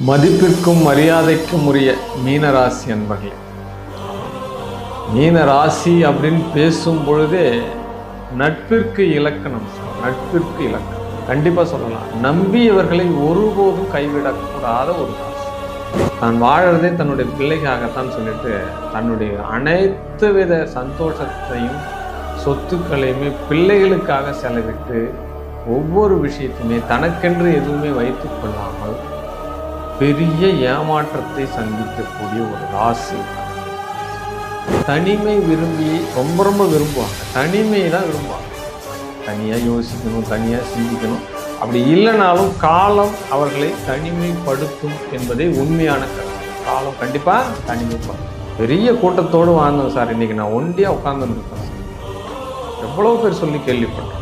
மதிப்பிற்கும் மரியாதைக்கும் உரிய மீனராசி அன்பர்களே மீனராசி அப்படின்னு பேசும் பொழுதே நட்பிற்கு இலக்கணம் நட்பிற்கு இலக்கணம். கண்டிப்பா சொல்லலாம். நம்பியவர்களை ஒருபோதும் கைவிடக்கூடாத ஒரு ராசி. தான் வாழறதே தன்னுடைய பிள்ளைக்காகத்தான் சொல்லிட்டு தன்னுடைய அனைத்து வித சந்தோஷத்தையும் சொத்துக்களையுமே பிள்ளைகளுக்காக செலவிட்டு ஒவ்வொரு விஷயத்தையுமே தனக்கென்று எதுவுமே வைத்துக் கொள்ளாமல் பெரிய ஏமாற்றத்தை சந்திக்கக்கூடிய ஒரு ராசி. தனிமை விரும்பி ரொம்ப ரொம்ப விரும்புவாங்க. தனிமையை தான் விரும்புவாங்க. தனியாக யோசிக்கணும் தனியாக சிந்திக்கணும். அப்படி இல்லைனாலும் காலம் அவர்களை தனிமைப்படுத்தும் என்பதே உண்மையான கருத்து. காலம் கண்டிப்பாக தனிமைப்படுத்தும். பெரிய கூட்டத்தோடு வாழ்ந்தோம் சார் இன்னைக்கு நான் ஒண்டியாக உட்காந்துருக்கேன் எவ்வளோ பேர் சொல்லி கேள்விப்பட்டேன்.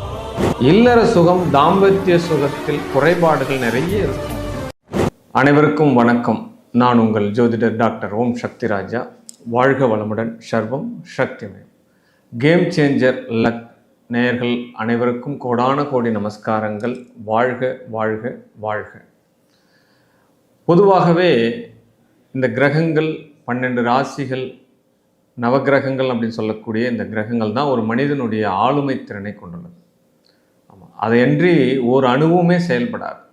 இல்லற சுகம் தாம்பத்திய சுகத்தில் குறைபாடுகள் நிறைய இருக்கும். அனைவருக்கும் வணக்கம். நான் உங்கள் ஜோதிடர் டாக்டர் ஓம் சக்திராஜா வாழ்க வளமுடன் சர்வம் சக்திமயம். கேம் சேஞ்சர் லக் நேயர்கள் அனைவருக்கும் கோடான கோடி நமஸ்காரங்கள். வாழ்க வாழ்க வாழ்க. பொதுவாகவே இந்த கிரகங்கள் பன்னெண்டு ராசிகள் நவகிரகங்கள் அப்படின்னு சொல்லக்கூடிய இந்த கிரகங்கள் தான் ஒரு மனிதனுடைய ஆளுமை திறனை கொண்டுள்ளது. ஆமாம் அதையன்றி ஒரு அணுவுமே செயல்படாது.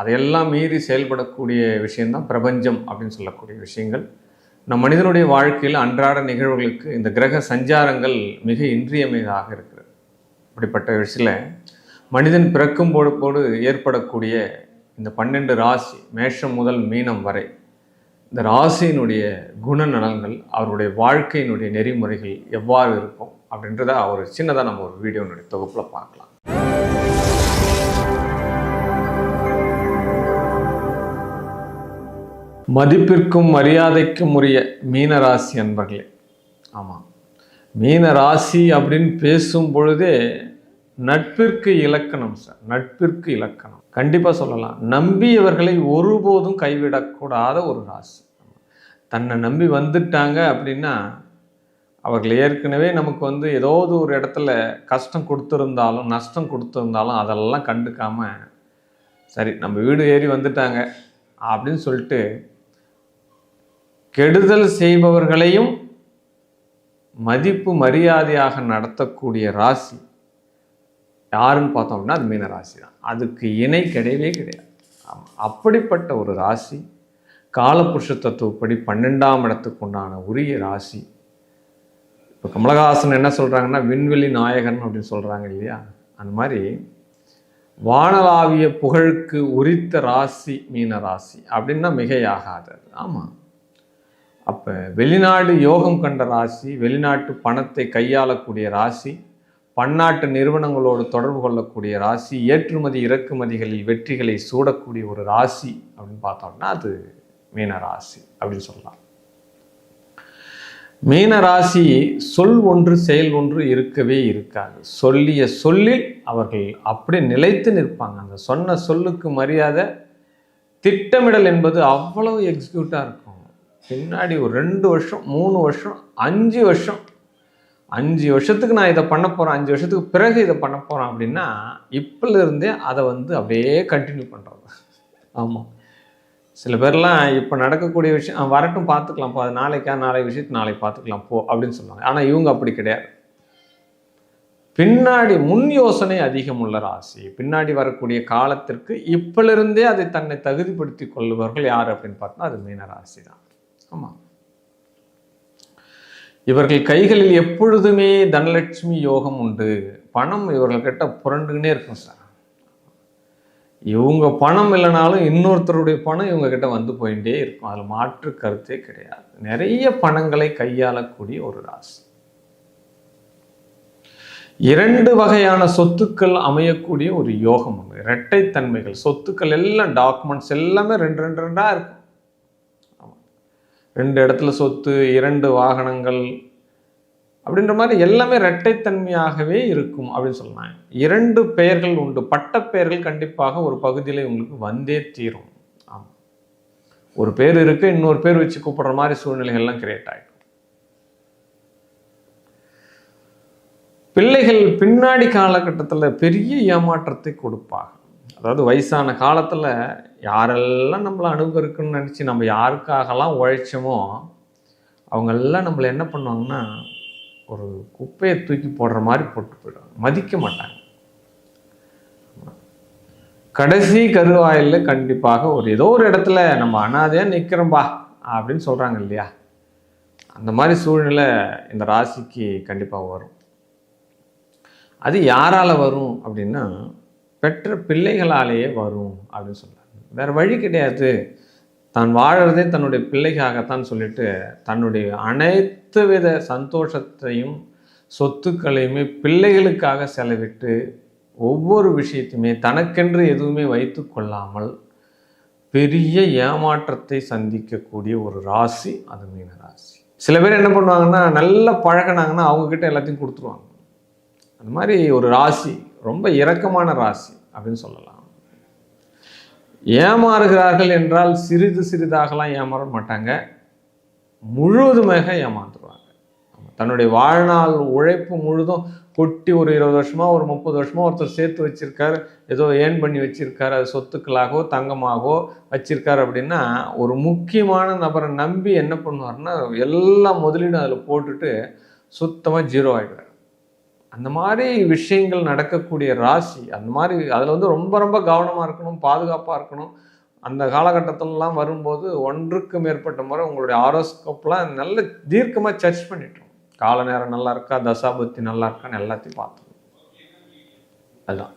அதையெல்லாம் மீறி செயல்படக்கூடிய விஷயந்தான் பிரபஞ்சம் அப்படின்னு சொல்லக்கூடிய விஷயங்கள். நம் மனிதனுடைய வாழ்க்கையில் அன்றாட நிகழ்வுகளுக்கு இந்த கிரக சஞ்சாரங்கள் மிக இன்றியமையதாக இருக்கிறது. அப்படிப்பட்ட விஷயத்தில் மனிதன் பிறக்கும் பொழுப்போடு ஏற்படக்கூடிய இந்த பன்னெண்டு ராசி மேஷம் முதல் மீனம் வரை இந்த ராசியினுடைய குணநலன்கள் அவருடைய வாழ்க்கையினுடைய நெறிமுறைகள் எவ்வாறு இருக்கும் அப்படின்றத ஒரு சின்னதாக நம்ம ஒரு வீடியோனுடைய தொகுப்பில் பார்க்கலாம். மதிப்பிற்கும் மரியாதைக்கும் உரிய மீனராசி அன்பர்களே. ஆமாம் மீனராசி அப்படின்னு பேசும் பொழுதே நட்பிற்கு இலக்கணம் சார் நட்பிற்கு இலக்கணம். கண்டிப்பாக சொல்லலாம். நம்பியவர்களை ஒருபோதும் கைவிடக்கூடாத ஒரு ராசி. தன்னை நம்பி வந்துட்டாங்க அப்படின்னா அவர்கள் ஏற்கனவே நமக்கு வந்து ஏதாவது ஒரு இடத்துல கஷ்டம் கொடுத்துருந்தாலும் நஷ்டம் கொடுத்துருந்தாலும் அதெல்லாம் கண்டுக்காமல் சரி நம்ம வீடு ஏறி வந்துட்டாங்க அப்படின்னு சொல்லிட்டு கெடுதல் செய்பவர்களையும் மதிப்பு மரியாதையாக நடத்தக்கூடிய ராசி. யாருன்னு பார்த்தோம் அப்படின்னா அது மீன ராசி தான் அதுக்கு இணை கிடையவே கிடையாது. ஆமாம் அப்படிப்பட்ட ஒரு ராசி காலபுருஷ தத்துவப்படி பன்னெண்டாம் இடத்துக்கு உண்டான உரிய ராசி. இப்போ கமலஹாசன் என்ன சொல்கிறாங்கன்னா விண்வெளி நாயகன் அப்படின்னு சொல்கிறாங்க இல்லையா? அந்த மாதிரி வானலாவிய புகழுக்கு உரித்த ராசி மீன ராசி. அப்படின்னா மிகையாகாது ஆமாம் அப்போ வெளிநாடு யோகம் கண்ட ராசி வெளிநாட்டு பணத்தை கையாளக்கூடிய ராசி பன்னாட்டு நிறுவனங்களோடு தொடர்பு கொள்ளக்கூடிய ராசி ஏற்றுமதி இறக்குமதிகளில் வெற்றிகளை சூடக்கூடிய ஒரு ராசி அப்படின்னு பார்த்தோம்னா அது மீன ராசி அப்படின்னு சொல்லலாம். மீன ராசி சொல் ஒன்று செயல் ஒன்று இருக்கவே இருக்காது. சொல்லிய சொல்லில் அவர்கள் அப்படியே நிலைத்து நிற்பாங்க. அந்த சொன்ன சொல்லுக்கு மரியாதை திட்டமிடல் என்பது அவ்வளவு எக்ஸிக்யூட்டாக இருக்கும். பின்னாடி ஒரு ரெண்டு வருஷம் மூணு வருஷம் அஞ்சு வருஷம். அஞ்சு வருஷத்துக்கு நான் இதை பண்ண போகிறேன் அஞ்சு வருஷத்துக்கு பிறகு இதை பண்ண போகிறேன் அப்படின்னா இப்போலேருந்தே அதை வந்து அப்படியே கண்டினியூ பண்ணுறது ஆமாம் சில பேர்லாம் இப்போ நடக்கக்கூடிய விஷயம் "ஆ, வரட்டும் பார்த்துக்கலாம் போ அது நாளைக்கா நாளை விஷயத்து நாளைக்கு பார்த்துக்கலாம் போ அப்படின்னு சொல்லுவாங்க. ஆனால் இவங்க அப்படி கிடையாது. பின்னாடி முன் யோசனை அதிகமுள்ள ராசி பின்னாடி வரக்கூடிய காலத்திற்கு இப்பிலிருந்தே அதை தன்னை தகுதிப்படுத்தி கொள்ளுபவர்கள் யார் அப்படின்னு பார்த்தா அது மீன ராசி தான் ஆமாம் இவர்கள் கைகளில் எப்பொழுதுமே தனலட்சுமி யோகம் உண்டு. பணம் இவர்கள்கிட்ட புரண்டுகினே இருக்கும் சார். இவங்க பணம் இல்லைனாலும் இன்னொருத்தருடைய பணம் இவங்க கிட்ட வந்து போயிட்டே இருக்கும். அதில் மாற்று கருத்தே கிடையாது. நிறைய பணங்களை கையாளக்கூடிய ஒரு ராசி. இரண்டு வகையான சொத்துக்கள் அமையக்கூடிய ஒரு யோகம் உண்டு. இரட்டைத்தன்மைகள் சொத்துக்கள் எல்லாம் டாக்குமெண்ட்ஸ் எல்லாமே ரெண்டு ரெண்டு ரெண்டாக இருக்கும். ரெண்டு இடத்துல சொத்து இரண்டு வாகனங்கள் அப்படின்ற மாதிரி எல்லாமே இரட்டைத்தன்மையாகவே இருக்கும் அப்படின்னு சொல்லலாம். இரண்டு பெயர்கள் உண்டு. பட்ட பெயர்கள் கண்டிப்பாக ஒரு பகுதியில் உங்களுக்கு வந்தே தீரும். ஆமாம் ஒரு பேர் இருக்கு இன்னொரு பேர் வச்சு கூப்பிடுற மாதிரி சூழ்நிலைகள்லாம் கிரியேட் ஆகிடும் பிள்ளைகள் பின்னாடி காலகட்டத்தில் பெரிய ஏமாற்றத்தை கொடுப்பாங்க. அதாவது வயசான காலத்தில் யாரெல்லாம் நம்மளை அணுகருக்குன்னு நினச்சி நம்ம யாருக்காகலாம் உழைச்சோமோ அவங்கெல்லாம் நம்மளை என்ன பண்ணுவாங்கன்னா ஒரு குப்பையை தூக்கி போடுற மாதிரி போட்டு போயிடுவாங்க. மதிக்க மாட்டாங்க. கடைசி கருவாயில் கண்டிப்பாக ஒரு ஏதோ ஒரு இடத்துல நம்ம அனாதையாக நிற்கிறோம்பா அப்படின்னு சொல்கிறாங்க இல்லையா? அந்த மாதிரி சூழ்நிலை இந்த ராசிக்கு கண்டிப்பாக வரும். அது யாரால் வரும் அப்படின்னா பெற்ற பிள்ளைகளாலேயே வரும் அப்படின்னு சொல்கிறாங்க வேறு வழி கிடையாது. தான் வாழறதே தன்னுடைய பிள்ளைக்காகத்தான் சொல்லிட்டு தன்னுடைய அனைத்து வித சந்தோஷத்தையும் சொத்துக்களையுமே பிள்ளைகளுக்காக செலவிட்டு ஒவ்வொரு விஷயத்தையுமே தனக்கென்று எதுவுமே வைத்து கொள்ளாமல் பெரிய ஏமாற்றத்தை சந்திக்கக்கூடிய ஒரு ராசி அது மீன ராசி. சில பேர் என்ன பண்ணுவாங்கன்னா நல்லா பழகினாங்கன்னா அவங்கக்கிட்ட எல்லாத்தையும் கொடுத்துருவாங்க. அந்த மாதிரி ஒரு ராசி ரொம்ப இரக்கமான ராசி அப்படின்னு சொல்லலாம். ஏமாறுகிறார்கள் என்றால் சிறிது சிறிதாகலாம் ஏமாற மாட்டாங்க. முழுவதுமாக ஏமாந்துருவாங்க. தன்னுடைய வாழ்நாள் உழைப்பு முழுதும் கொட்டி ஒரு இருபது வருஷமாக ஒரு முப்பது வருஷமாக ஒருத்தர் சேர்த்து வச்சிருக்காரு ஏதோ ஏர்ன் பண்ணி வச்சிருக்காரு அது சொத்துக்களாகவோ தங்கமாகவோ வச்சுருக்காரு அப்படின்னா ஒரு முக்கியமான நபரை நம்பி என்ன பண்ணுவார்னா எல்லா முதலீடும் அதில் போட்டுட்டு சுத்தமாக ஜீரோ ஆகிடுவார் அந்த மாதிரி விஷயங்கள் நடக்கக்கூடிய ராசி அந்த மாதிரி அதில் வந்து ரொம்ப ரொம்ப கவனமாக இருக்கணும் பாதுகாப்பாக இருக்கணும். அந்த காலகட்டத்திலலாம் வரும்போது ஒன்றுக்கு மேற்பட்ட முறை உங்களுடைய ஆரோஸ்கோப்லாம் நல்ல தீர்க்கமாக சர்ச் பண்ணிட்டோம். கால நேரம் நல்லா இருக்கா தசாபுத்தி நல்லா இருக்கான்னு எல்லாத்தையும் பார்த்தோம். அதுதான்.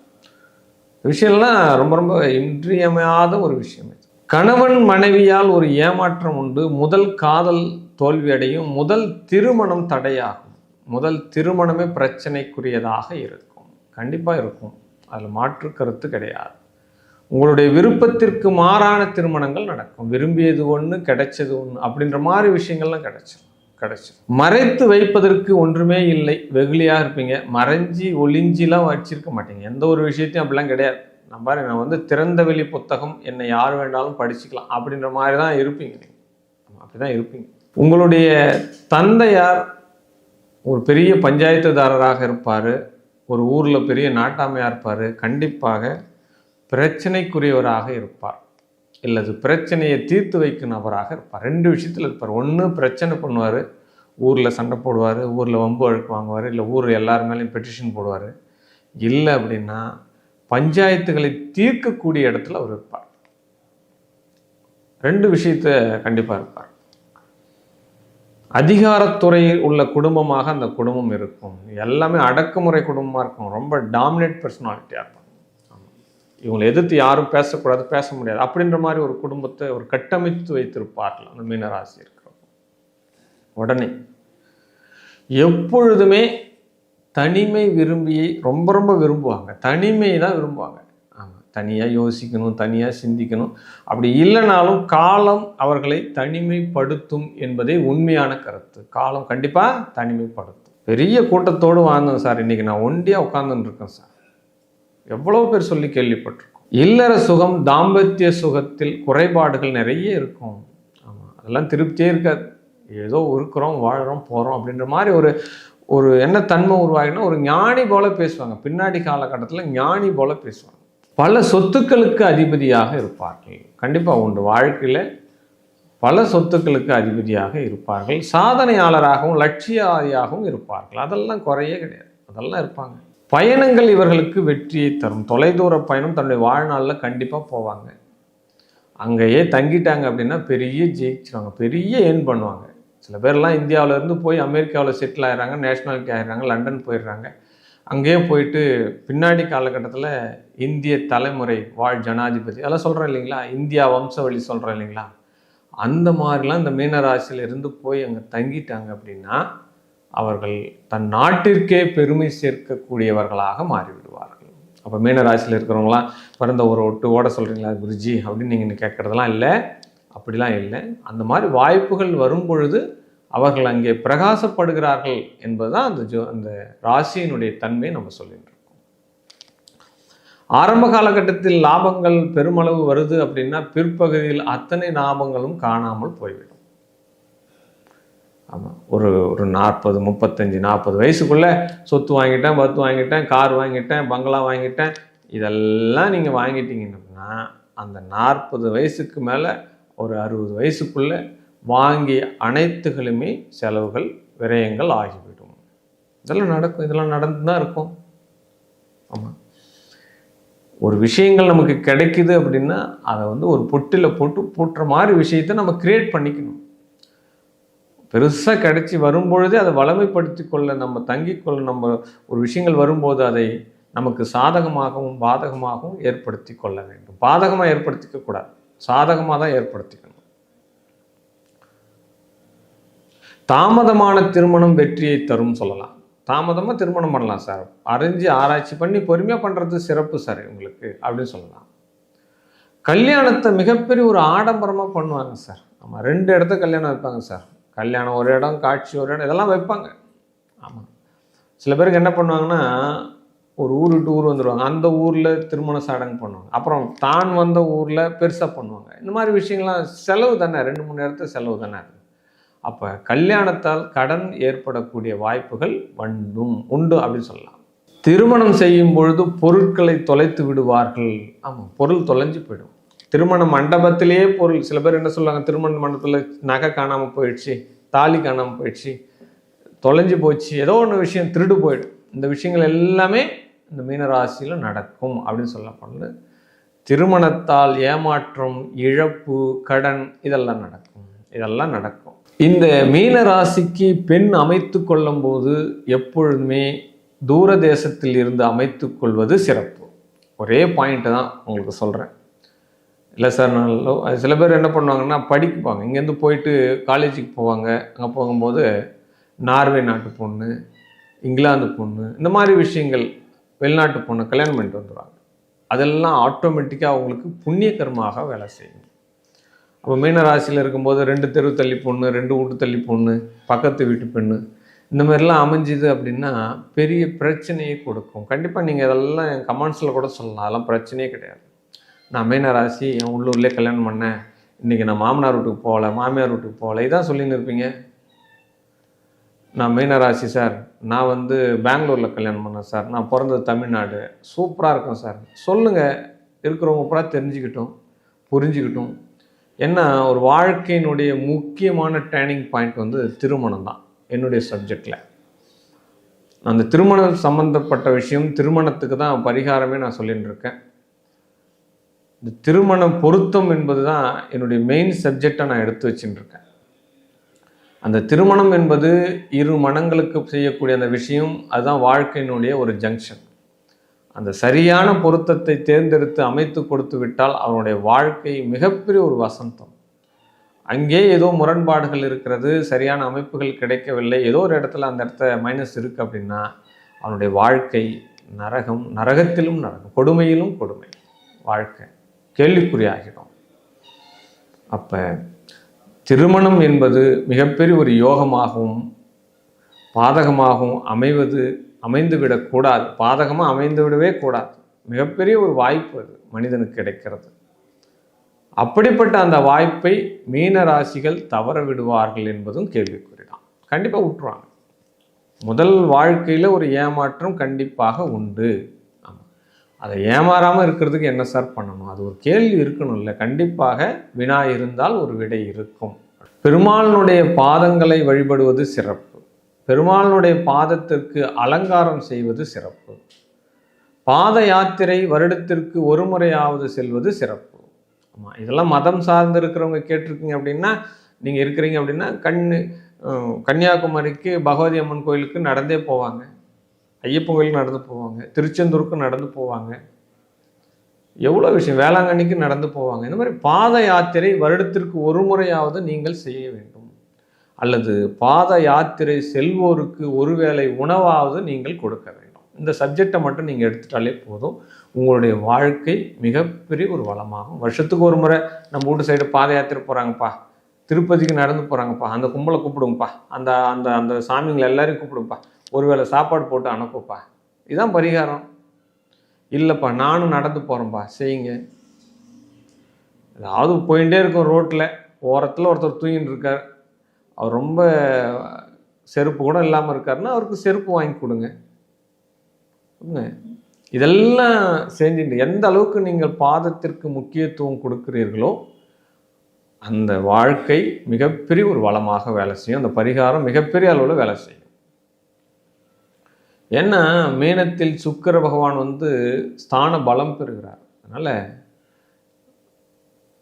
விஷயம்லாம் ரொம்ப ரொம்ப இன்றியமையாத ஒரு விஷயம் இது. கணவன் மனைவியால் ஒரு ஏமாற்றம் உண்டு முதல் காதல் தோல்வி அடையும் முதல் திருமணம் தடையாகும். முதல் திருமணமே பிரச்சனைக்குரியதாக இருக்கும். கண்டிப்பாக இருக்கும். அதில் மாற்று கருத்து கிடையாது. உங்களுடைய விருப்பத்திற்கு மாறான திருமணங்கள் நடக்கும். விரும்பியது ஒன்று கிடைச்சது ஒன்று அப்படின்ற மாதிரி விஷயங்கள்லாம் கிடைச்சிடும் கிடைச்சிடும் மறைத்து வைப்பதற்கு ஒன்றுமே இல்லை. வெகுளியாக இருப்பீங்க. மறைஞ்சி ஒளிஞ்சிலாம் வச்சிருக்க மாட்டீங்க. எந்த ஒரு விஷயத்தையும் அப்படிலாம் கிடையாது. நான் பாரு நான் வந்து திறந்த வெளி புத்தகம் என்னை யார் வேண்டாலும் படிச்சுக்கலாம் அப்படின்ற மாதிரி தான் இருப்பீங்க. நீங்கள் அப்படி தான் இருப்பீங்க. உங்களுடைய தந்தையார் ஒரு பெரிய பஞ்சாயத்துதாரராக இருப்பார் ஒரு ஊரில் பெரிய நாட்டாமையாக இருப்பார் கண்டிப்பாக பிரச்சனைக்குரியவராக இருப்பார். இல்லது பிரச்சனையை தீர்த்து வைக்கும் நபராக இருப்பார். ரெண்டு விஷயத்தில் இருப்பார். ஒன்று பிரச்சனை பண்ணுவார் ஊரில் சண்டை போடுவார் ஊரில் வம்பு வழக்கு வாங்குவார் இல்லை ஊர் எல்லார் மேலேயும் பெட்டிஷன் போடுவார். இல்லை அப்படின்னா பஞ்சாயத்துகளை தீர்க்கக்கூடிய இடத்துல அவர் இருப்பார். ரெண்டு விஷயத்த கண்டிப்பாக இருப்பார். அதிகாரத்துறையில் உள்ள குடும்பமாக அந்த குடும்பம் இருக்கும். எல்லாமே அடக்குமுறை குடும்பமாக இருக்கும். ரொம்ப டாமினேட் பர்சனாலிட்டியாக இருக்கும் இவங்களை எதிர்த்து யாரும் பேசக்கூடாது பேச முடியாது. அப்படின்ற மாதிரி ஒரு குடும்பத்தை ஒரு கட்டமைத்து வைத்திருப்பார்கள். அந்த மீனராசி இருக்கிறவங்க. உடனே எப்பொழுதுமே தனிமை விரும்பி ரொம்ப ரொம்ப விரும்புவாங்க. தனிமை தான் விரும்புவாங்க. தனியாக யோசிக்கணும் தனியாக சிந்திக்கணும். அப்படி இல்லைனாலும் காலம் அவர்களை தனிமைப்படுத்தும் என்பதே உண்மையான கருத்து. காலம் கண்டிப்பாக தனிமைப்படுத்தும். பெரிய கூட்டத்தோடு வாழ்ந்தேன் சார் இன்றைக்கி நான் ஒண்டியாக உட்காந்துன்னு இருக்கேன் சார். எவ்வளோ பேர் சொல்லி கேள்விப்பட்டிருக்கோம். இல்லற சுகம் தாம்பத்திய சுகத்தில் குறைபாடுகள் நிறைய இருக்கும். ஆமாம் அதெல்லாம் திருப்தியே இருக்காது. ஏதோ இருக்கிறோம் வாழ்கிறோம் போகிறோம் அப்படின்ற மாதிரி ஒரு ஒரு என்ன தன்மை உருவாகினா ஒரு ஞானி போல பேசுவாங்க. பின்னாடி காலகட்டத்தில் ஞானி போல பேசுவாங்க. பல சொத்துக்களுக்கு அதிபதியாக இருப்பார்கள். கண்டிப்பாக உண்டு. வாழ்க்கையில் பல சொத்துக்களுக்கு அதிபதியாக இருப்பார்கள். சாதனையாளராகவும் லட்சியவாதியாகவும் இருப்பார்கள். அதெல்லாம் குறையே கிடையாது. அதெல்லாம் இருப்பாங்க. பயணங்கள் இவர்களுக்கு வெற்றியை தரும். தொலைதூர பயணம் தன்னுடைய வாழ்நாளில் கண்டிப்பாக போவாங்க. அங்கேயே தங்கிட்டாங்க அப்படின்னா பெரிய ஜெயிச்சிருவாங்க. பெரிய ஏர்ன் பண்ணுவாங்க? சில பேர்லாம் இந்தியாவிலேருந்து போய் அமெரிக்காவில் செட்டில் ஆகிறாங்க நேஷ்னாலிட்டி ஆகிடுறாங்க லண்டன் போயிடுறாங்க. அங்கேயே போயிட்டு பின்னாடி காலகட்டத்தில் இந்திய தலைமுறை வாழ் ஜனாதிபதி. அதெல்லாம் சொல்கிறேன் இல்லைங்களா? இந்தியா வம்சவழி சொல்கிறேன் இல்லைங்களா? அந்த மாதிரிலாம் இந்த மீனராசியிலிருந்து போய் அங்கே தங்கிட்டாங்க அப்படின்னா அவர்கள் தன் நாட்டிற்கே பெருமை சேர்க்கக்கூடியவர்களாக மாறிவிடுவார்கள். அப்போ மீனராசியில் இருக்கிறவங்களாம் பிறந்த ஒரு ஒட்டு ஓட சொல்கிறீங்களா குருஜி அப்படின்னு நீங்கள் கேட்குறதெல்லாம் இல்லை. அப்படிலாம் இல்லை. அந்த மாதிரி வாய்ப்புகள் வரும் பொழுது அவர்கள் அங்கே பிரகாசப்படுகிறார்கள் என்பதுதான் அந்த ஜோ அந்த ராசியினுடைய தன்மையை நம்ம சொல்லிட்டு இருக்கோம். ஆரம்ப காலகட்டத்தில் லாபங்கள் பெருமளவு வருது அப்படின்னா பிற்பகுதியில் அத்தனை லாபங்களும் காணாமல் போய்விடும். ஆமாம் ஒரு ஒரு நாற்பது முப்பத்தஞ்சு நாற்பது வயசுக்குள்ளே சொத்து வாங்கிட்டேன் பத்து வாங்கிட்டேன் கார் வாங்கிட்டேன் பங்களா வாங்கிட்டேன் இதெல்லாம் நீங்கள் வாங்கிட்டீங்கன்னா அந்த நாற்பது வயசுக்கு மேலே ஒரு அறுபது வயசுக்குள்ளே வாங்கிய அனைத்துகளுமே செலவுகள் விரயங்கள் ஆகிவிடும். இதெல்லாம் நடக்கும் இதெல்லாம் நடந்து தான் இருக்கும். ஆமாம் ஒரு விஷயங்கள் நமக்கு கிடைக்குது அப்படின்னா அதை வந்து ஒரு பொட்டில் போட்டு போட்டுற மாதிரி விஷயத்தை நம்ம கிரியேட் பண்ணிக்கணும். பெருசாக கிடைச்சி வரும்பொழுதே அதை வளமைப்படுத்தி கொள்ள நம்ம தங்கிக்கொள்ள நம்ம ஒரு விஷயங்கள் வரும்போது அதை நமக்கு சாதகமாகவும் பாதகமாகவும் ஏற்படுத்தி கொள்ள வேண்டும். பாதகமாக ஏற்படுத்திக்க கூடாது. சாதகமாக தான் ஏற்படுத்திக்கணும். தாமதமான திருமணம் வெற்றியை தரும் சொல்லலாம். தாமதமாக திருமணம் பண்ணலாம் சார். அறிஞ்சு ஆராய்ச்சி பண்ணி பொறுமையாக பண்ணுறது சிறப்பு சார் உங்களுக்கு அப்படின்னு சொல்லலாம். கல்யாணத்தை மிகப்பெரிய ஒரு ஆடம்பரமாக பண்ணுவாங்க சார். ஆமாம் ரெண்டு இடத்த கல்யாணம் வைப்பாங்க சார். கல்யாணம் ஒரு இடம் காட்சி ஒரு இடம் இதெல்லாம் வைப்பாங்க. ஆமாம் சில பேருக்கு என்ன பண்ணுவாங்கன்னா ஒரு ஊர் விட்டு ஊர் வந்துடுவாங்க அந்த ஊரில் திருமண சடங்கு பண்ணுவாங்க. அப்புறம் தான் வந்த ஊரில் பெருசாக பண்ணுவாங்க. இந்த மாதிரி விஷயங்கள்லாம் செலவு தானே? ரெண்டு மூணு இடத்துல செலவு தானே இருக்குது அப்போ கல்யாணத்தால் கடன் ஏற்படக்கூடிய வாய்ப்புகள் வண்டும் உண்டு அப்படின்னு சொல்லலாம். திருமணம் செய்யும் பொழுது பொருட்களை தொலைத்து விடுவார்கள். ஆமாம் பொருள் தொலைஞ்சு போயிடும். திருமண மண்டபத்திலேயே பொருள் சில பேர் என்ன சொல்லுவாங்க திருமண மண்டபத்தில் நகை காணாமல் போயிடுச்சு தாலி காணாமல் போயிடுச்சு தொலைஞ்சு போச்சு ஏதோ ஒன்று விஷயம் திருடு போயிடும். இந்த விஷயங்கள் எல்லாமே இந்த மீனராசியில் நடக்கும் அப்படின்னு சொல்லப்படுது. திருமணத்தால் ஏமாற்றம் இழப்பு கடன் இதெல்லாம் நடக்கும். இதெல்லாம் நடக்கும். இந்த மீன ராசிக்கு பெண் அமைத்து கொள்ளும் போது எப்பொழுதுமே தூர தேசத்தில் இருந்து அமைத்து கொள்வது சிறப்பு. ஒரே பாயிண்ட்டு தான் உங்களுக்கு சொல்கிறேன் இல்லை சார் நான் சில பேர் என்ன பண்ணுவாங்கன்னா படிப்பாங்க. இங்கேருந்து போயிட்டு காலேஜுக்கு போவாங்க. அங்கே போகும்போது நார்வே நாட்டு பொண்ணு இங்கிலாந்து பொண்ணு இந்த மாதிரி விஷயங்கள் வெளிநாட்டு பொண்ணு கல்யாணம் பண்ணிட்டு வந்துடுவாங்க அதெல்லாம் ஆட்டோமேட்டிக்காக அவங்களுக்கு புண்ணிய கர்மாக வேலை செய்யும். அப்போ மீனராசியில் இருக்கும்போது ரெண்டு தெரு தள்ளி பொண்ணு ரெண்டு வீட்டு தள்ளி பொண்ணு பக்கத்து வீட்டு பெண்ணு. இந்த மாதிரிலாம் அமைஞ்சுது அப்படின்னா பெரிய பிரச்சனையை கொடுக்கும். கண்டிப்பாக நீங்கள் இதெல்லாம் என் கமெண்ட்ஸில் கூட சொல்லலாம். அதெல்லாம் பிரச்சனையே கிடையாது. நான் மீனராசி என் உள்ளூர்லேயே கல்யாணம் பண்ணேன். இன்றைக்கி நான் மாமனார் வீட்டுக்கு போகல மாமியார் வீட்டுக்கு போகல. இதான் சொல்லின்னு இருப்பீங்க? நான் மீனராசி சார். நான் வந்து பெங்களூரில் கல்யாணம் பண்ணேன் சார். நான் பிறந்தது தமிழ்நாடு. சூப்பராக இருக்கும் சார். சொல்லுங்கள் இருக்கிறவங்க பூரா தெரிஞ்சுக்கிட்டும் புரிஞ்சுக்கிட்டும். ஏன்னா ஒரு வாழ்க்கையினுடைய முக்கியமான டேர்னிங் பாயிண்ட் வந்து திருமணம் தான் என்னுடைய சப்ஜெக்டில் அந்த திருமணம் சம்மந்தப்பட்ட விஷயம் திருமணத்துக்கு தான் பரிகாரமே நான் சொல்லிட்டு இருக்கேன் இந்த திருமண பொருத்தம் என்பது தான் என்னுடைய மெயின் சப்ஜெக்டை நான் எடுத்து வச்சுட்டுருக்கேன் அந்த திருமணம் என்பது இரு மனங்களுக்கு செய்யக்கூடிய அந்த விஷயம் அதுதான் வாழ்க்கையினுடைய ஒரு ஜங்ஷன் அந்த சரியான பொருத்தத்தை தேர்ந்தெடுத்து அமைத்து கொடுத்து விட்டால் அவனுடைய வாழ்க்கை மிகப்பெரிய ஒரு வசந்தம். அங்கே ஏதோ முரண்பாடுகள் இருக்கிறது சரியான அமைப்புகள் கிடைக்கவில்லை ஏதோ ஒரு இடத்துல அந்த இடத்த மைனஸ் இருக்குது அப்படின்னா அவனுடைய வாழ்க்கை நரகம் நரகத்திலும் நரகம் கொடுமையிலும் கொடுமை வாழ்க்கை கேள்விக்குறியாகிடும் அப்போ திருமணம் என்பது மிகப்பெரிய ஒரு யோகமாகவும் பாதகமாகவும் அமைவது அமைந்து விடக்கூடாது பாதகமாக அமைந்து விடவே கூடாது. மிகப்பெரிய ஒரு வாய்ப்பு அது மனிதனுக்கு கிடைக்கிறது. அப்படிப்பட்ட அந்த வாய்ப்பை மீன ராசிகள் தவற விடுவார்கள் என்பதும் கேள்விக்குறிதான். கண்டிப்பாக விட்டுருவாங்க முதல் வாழ்க்கையில் ஒரு ஏமாற்றம் கண்டிப்பாக உண்டு. ஆமாம் அதை ஏமாறாமல் இருக்கிறதுக்கு என்ன சார் பண்ணணும்? அது ஒரு கேள்வி இருக்கணும்ல. கண்டிப்பாக வினா இருந்தால் ஒரு விடை இருக்கும். பெருமாளினுடைய பாதங்களை வழிபடுவது சிறப்பு. பெருமாளுடைய பாதத்திற்கு அலங்காரம் செய்வது சிறப்பு. பாத யாத்திரை வருடத்திற்கு ஒரு முறையாவது செல்வது சிறப்பு. ஆமாம் இதெல்லாம் மதம் சார்ந்து இருக்கிறவங்க கேட்டிருக்கீங்க அப்படின்னா நீங்கள் இருக்கிறீங்க அப்படின்னா கண் கன்னியாகுமரிக்கு பகவதி அம்மன் கோயிலுக்கு நடந்தே போவாங்க. ஐயப்பன் கோயிலுக்கு நடந்து போவாங்க. திருச்செந்தூருக்கு நடந்து போவாங்க. எவ்வளோ விஷயம் வேளாங்கண்ணிக்கு நடந்து போவாங்க. இந்த மாதிரி பாத யாத்திரை வருடத்திற்கு ஒரு முறையாவது நீங்கள் செய்ய வேண்டும். அல்லது பாத யாத்திரை செல்வோருக்கு ஒருவேளை உணவாவது நீங்கள் கொடுக்க வேண்டும். இந்த சப்ஜெக்டை மட்டும் நீங்கள் எடுத்துட்டாலே போதும். உங்களுடைய வாழ்க்கை மிகப்பெரிய ஒரு வளமாகும். வருஷத்துக்கு ஒரு முறை நம்ம வீட்டு சைடு பாத யாத்திரை போகிறாங்கப்பா திருப்பதிக்கு நடந்து போகிறாங்கப்பா அந்த கும்பலை கூப்பிடுங்கப்பா. அந்த அந்த அந்த சாமிங்களை எல்லாரையும் கூப்பிடுங்கப்பா. ஒருவேளை சாப்பாடு போட்டு அனுப்புப்பா. இதுதான் பரிகாரம். இல்லைப்பா நானும் நடந்து போகிறேன்ப்பா செய்யுங்க. ஏதாவது போயிட்டே இருக்கும் ரோட்டில் ஓரத்தில் ஒருத்தர் தூங்கிட்டு இருக்கார். அவர் ரொம்ப செருப்பு கூட இல்லாமல் இருக்காருன்னா அவருக்கு செருப்பு வாங்கி கொடுங்க. இதெல்லாம் செஞ்சுட்டு எந்த அளவுக்கு நீங்கள் பாதத்திற்கு முக்கியத்துவம் கொடுக்கிறீர்களோ அந்த வாழ்க்கை மிகப்பெரிய ஒரு வளமாக வேலை செய்யும். அந்த பரிகாரம் மிகப்பெரிய அளவில் வேலை செய்யும். ஏன்னா மீனத்தில் சுக்கிர பகவான் வந்து ஸ்தான பலம் பெறுகிறார். அதனால்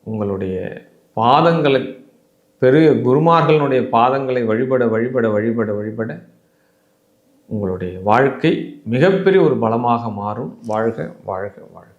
உங்களுடைய பாதங்களை பெரிய குருமார்களுடைய பாதங்களை வழிபட வழிபட வழிபட வழிபட உங்களுடைய வாழ்க்கை மிகப்பெரிய ஒரு பலமாக மாறும். வாழ்க வாழ்க வாழ்க.